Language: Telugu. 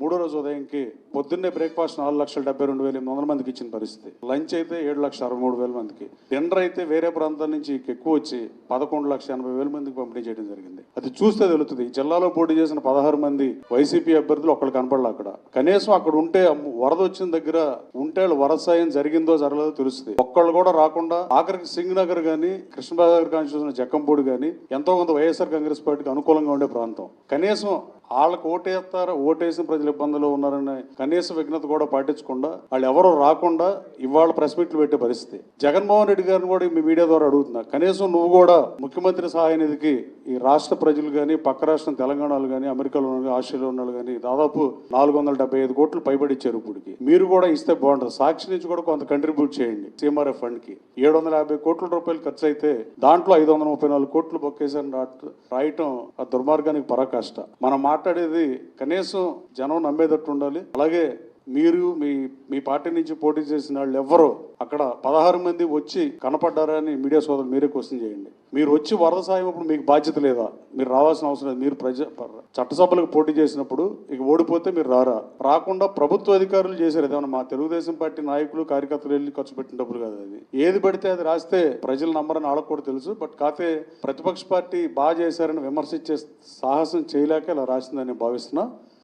మూడో రోజు ఉదయంకి పొద్దున్నే బ్రేక్ఫాస్ట్ నాలుగు లక్షల డెబ్బై రెండు వేల ఎనిమిది వందల మందికి ఇచ్చిన పరిస్థితి. లంచ్ అయితే ఏడు లక్షల అరవై మూడు వేల మందికి. డిన్నర్ అయితే వేరే ప్రాంతం నుంచి ఎక్కువ వచ్చి పదకొండు లక్షల ఎనభై వేల మందికి పంపిణీ చేయడం జరిగింది. అది చూస్తే తెలుస్తుంది జిల్లాలో పోటీ చేసిన పదహారు మంది వైసీపీ అభ్యర్థులు ఒకళ్ళు కనపడలే అక్కడ. కనీసం అక్కడ ఉంటే వరద వచ్చిన దగ్గర ఉంటే వరసాయం వరద జరిగిందో జరగలేదో తెలుస్తుంది. ఒక్కళ్ళు కూడా రాకుండా ఆఖరికి సింగ్ నగర్ గానీ కృష్ణబాబు కాన్స్టిట్యూషన్ జక్కంపూడి గానీ ఎంతో కొంత వైఎస్ఆర్ కాంగ్రెస్ పార్టీకి అనుకూలంగా ఉండే ప్రాంతం. కనీసం వాళ్ళకు ఓటేస్తారు ఓటేసిన ప్రజలు ఇబ్బందులు ఉన్నారని కనీస విఘ్నత కూడా పాటించకుండా వాళ్ళు ఎవరు రాకుండా ఇవాళ ప్రెస్ మీట్లు పెట్టే పరిస్థితి. జగన్మోహన్ రెడ్డి గారిని కూడా మీ మీడియా ద్వారా అడుగుతున్నా. కనీసం నువ్వు కూడా ముఖ్యమంత్రి సహాయ నిధికి ఈ రాష్ట్ర ప్రజలు కానీ పక్క రాష్ట్రం తెలంగాణలో కానీ అమెరికాలో ఉన్న ఆస్ట్రేలియా ఉన్న కానీ దాదాపు నాలుగు వందల డెబ్బై ఐదు కోట్లు పైబడిచ్చారు ఇప్పటికి. మీరు కూడా ఇస్తే బాగుంటుంది. సాక్షి నుంచి కూడా కొంత కంట్రిబ్యూట్ చేయండి. సీఎంఆర్ఎఫ్ ఫండ్కి. ఏడు వందల యాభై కోట్ల రూపాయలు ఖర్చు అయితే దాంట్లో ఐదు వందల ముప్పై నాలుగు కోట్లు బొక్కేసారి రాయటం ఆ దుర్మార్గానికి పరాకాష్ట. మనం మాట్లాడేది కనీసం జనం నమ్మేటట్టు ఉండాలి. అలాగే మీరు మీ మీ పార్టీ నుంచి పోటీ చేసిన వాళ్ళు ఎవ్వరూ అక్కడ పదహారు మంది వచ్చి కనపడ్డారని మీడియా సోదరులు మీరే క్వశ్చన్ చేయండి. మీరు వచ్చి వరద సాయం అప్పుడు మీకు బాధ్యత లేదా? మీరు రావాల్సిన అవసరం లేదు. మీరు ప్రజ చట్టసభలకు పోటీ చేసినప్పుడు ఇక ఓడిపోతే మీరు రారా? రాకుండా ప్రభుత్వ అధికారులు చేశారు. ఏదైనా మా తెలుగుదేశం పార్టీ నాయకులు కార్యకర్తలు వెళ్ళి ఖర్చు పెట్టిన డబ్బులు కాదు అది. ఏది పడితే అది రాస్తే ప్రజలు నమ్మరని వాళ్ళకు కూడా తెలుసు. బట్ కాకపోతే ప్రతిపక్ష పార్టీ బాగా చేశారని విమర్శించే సాహసం చేయలేక ఇలా రాసిందని భావిస్తున్నా.